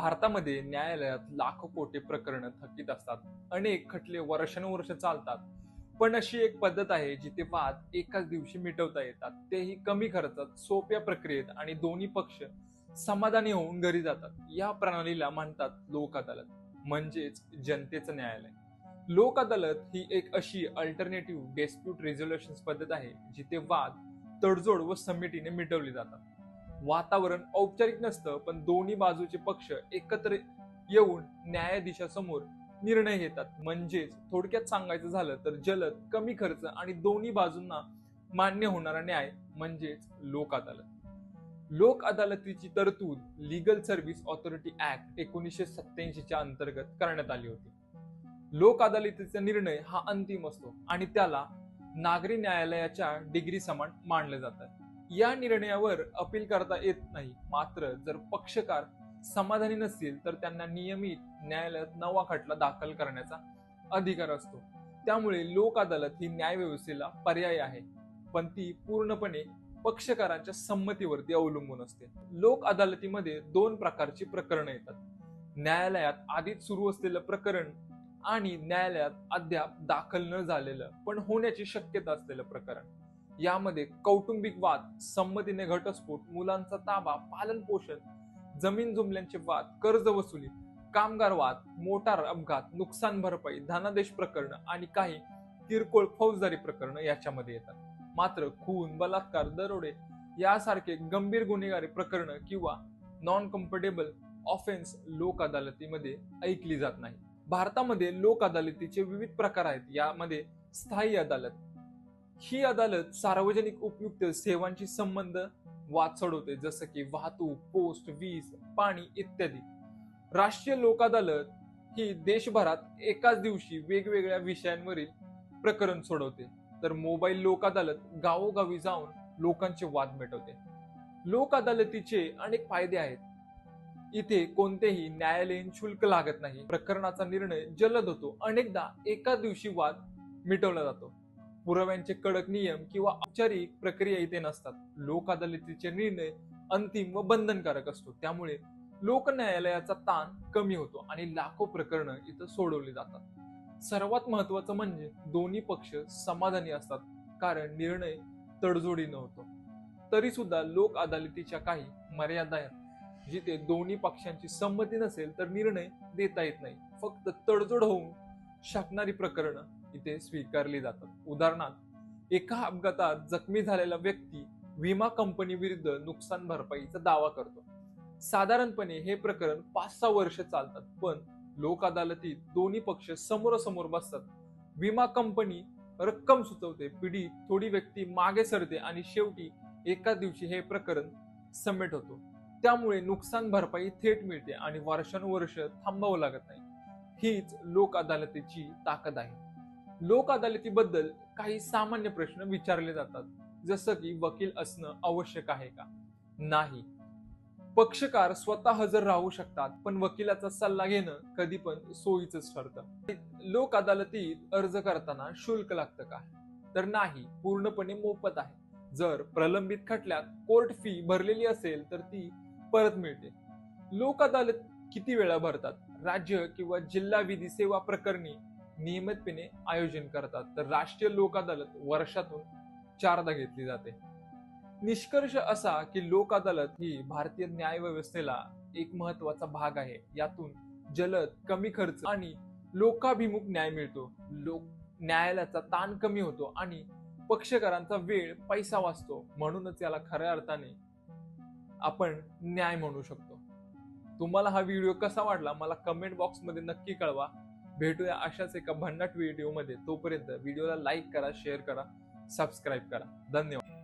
भारतामध्ये न्यायालयात लाखो कोटी प्रकरणं थकीत असतात. अनेक खटले वर्षानुवर्ष चालतात. पण अशी एक पद्धत आहे जिथे वाद एकाच दिवशी मिटवता येतात. तेही कमी खर्चात सोप्या प्रक्रियेत आणि दोन्ही पक्ष समाधानी होऊन घरी जातात. या प्रणालीला म्हणतात लोक अदालत म्हणजेच जनतेचं न्यायालय. लोक अदालत ही एक अशी अल्टरनेटिव्ह डिस्प्यूट रेझोल्युशन पद्धत आहे जिथे वाद तडजोड व समितीने मिटवले जातात. वातावरण औपचारिक नसतं पण दोन्ही बाजूचे पक्ष एकत्र येऊन न्यायाधीशासमोर निर्णय घेतात. म्हणजेच थोडक्यात सांगायचं झालं तर जलद कमी खर्च आणि दोन्ही बाजूंना मान्य होणारा न्याय म्हणजेच लोक अदालत. लोक अदालतीची तरतूद लिगल सर्व्हिस ऑथॉरिटी ऍक्ट एकोणीसशे सत्याऐंशीच्या अंतर्गत करण्यात आली होती. लोक अदालतीचा निर्णय हा अंतिम असतो आणि त्याला नागरी न्यायालयाच्या डिग्री समान मानलं जातं. या निर्णयावर अपील करता येत नाही. मात्र जर पक्षकार समाधानी नसतील तर त्यांना नियमित न्यायालयात नवा खटला दाखल करण्याचा अधिकार असतो. त्यामुळे लोक अदालत ही न्यायव्यवस्थेला पर्याय आहे. पण ती पूर्णपणे पक्षकारांच्या संमतीवरती अवलंबून असते. लोक अदालतीमध्ये दोन प्रकारची प्रकरणं येतात. न्यायालयात आधीच सुरू असलेलं प्रकरण आणि न्यायालयात अद्याप दाखल न झालेलं पण होण्याची शक्यता असलेलं प्रकरण. यामध्ये कौटुंबिक वाद संमतीने घटस्फोट मुलांचा ताबा पालन पोषण जमीन जुमल्यांचे वाद कर्ज वसुली कामगार वाद मोटार अपघात नुकसान भरपाई धनादेश प्रकरण आणि काही किरकोळ फौजदारी प्रकरण याच्यामध्ये येतात. मात्र खून बलात्कार दरोडे यासारखे गंभीर गुन्हेगारी प्रकरण किंवा नॉन कम्फर्टेबल ऑफेन्स लोक अदालतीमध्ये ऐकली जात नाही. भारतामध्ये लोक अदालतीचे विविध प्रकार आहेत. यामध्ये स्थायी अदालत ही अदालत सार्वजनिक उपयुक्त सेवांशी संबंध वाद सोडवते जसं की वाहतूक पोस्ट वीज पाणी इत्यादी. राष्ट्रीय लोक अदालत ही देशभरात एकाच दिवशी वेगवेगळ्या विषयांवरील प्रकरण सोडवते. तर मोबाईल लोक अदालत गावोगावी जाऊन लोकांचे वाद मिटवते. लोक अदालतीचे अनेक फायदे आहेत. इथे कोणतेही न्यायालयीन शुल्क लागत नाही. प्रकरणाचा निर्णय जलद होतो. अनेकदा एका दिवशी वाद मिटवला जातो. पुराव्यांचे कडक नियम किंवा औपचारिक प्रक्रिया इथे नसतात. लोक अदालतीचे निर्णय अंतिम व बंधनकारक असतो. त्यामुळे लोक न्यायालयाचा ताण कमी होतो आणि लाखो प्रकरणं इथं सोडवली जातात. सर्वात महत्वाचं म्हणजे दोन्ही पक्ष समाधानी असतात कारण निर्णय तडजोडीनं होतो तरी सुद्धा लोक अदालतीच्या काही मर्यादा आहेत. जिथे दोन्ही पक्षांची संमती नसेल तर निर्णय देता येत नाही. फक्त तडजोड होऊन शकणारी प्रकरणं इथे स्वीकारली जातात. उदाहरणार्थ एका अपघातात जखमी झालेला व्यक्ती विमा कंपनी विरुद्ध नुकसान भरपाईचा दावा करतो. साधारणपणे हे प्रकरण पाच सहा वर्ष चालतात पण लोक अदालतीत दोन्ही पक्ष समोरासमोर बसतात. विमा कंपनी रक्कम सुचवते पिढी थोडी व्यक्ती मागे सरते आणि शेवटी एका दिवशी हे प्रकरण सबमिट होतो. त्यामुळे नुकसान भरपाई थेट मिळते आणि वर्षानुवर्ष थांबावं लागत नाही. हीच लोक अदालतीची ताकद आहे. लोक अदालतीबद्दल काही सामान्य प्रश्न विचारले जातात. जसं की वकील असणं आवश्यक आहे का? नाही. पक्षकार स्वतः हजर राहू शकतात पण वकिलाचा सल्ला घेणं कधी पण सोयीच ठरतं. लोक अदालतीत अर्ज करताना शुल्क लागतं का? तर नाही पूर्णपणे मोफत आहे. जर प्रलंबित खटल्यात कोर्ट फी भरलेली असेल तर ती परत मिळते. लोक अदालत किती वेळा भरतात? राज्य किंवा जिल्हा विधी सेवा प्रकरणी नियमितपणे आयोजन करतात. तर राष्ट्रीय लोक अदालत वर्षातून चारदा घेतली जाते. निष्कर्ष असा की लोक अदालत ही भारतीय न्याय व्यवस्थेला एक महत्त्वाचा भाग आहे. यातून जलद कमी खर्च आणि लोकाभिमुख न्याय मिळतो. लोक न्यायालयाचा ताण कमी होतो आणि पक्षकारांचा वेळ पैसा वाचतो. म्हणूनच याला खऱ्या अर्थाने आपण न्याय म्हणू शकतो. तुम्हाला हा व्हिडिओ कसा वाटला मला कमेंट बॉक्समध्ये नक्की कळवा. भेटूया अशाच एका भन्नाट व्हिडिओमध्ये. तोपर्यंत व्हिडिओला लाईक करा शेअर करा सबस्क्राईब करा. धन्यवाद.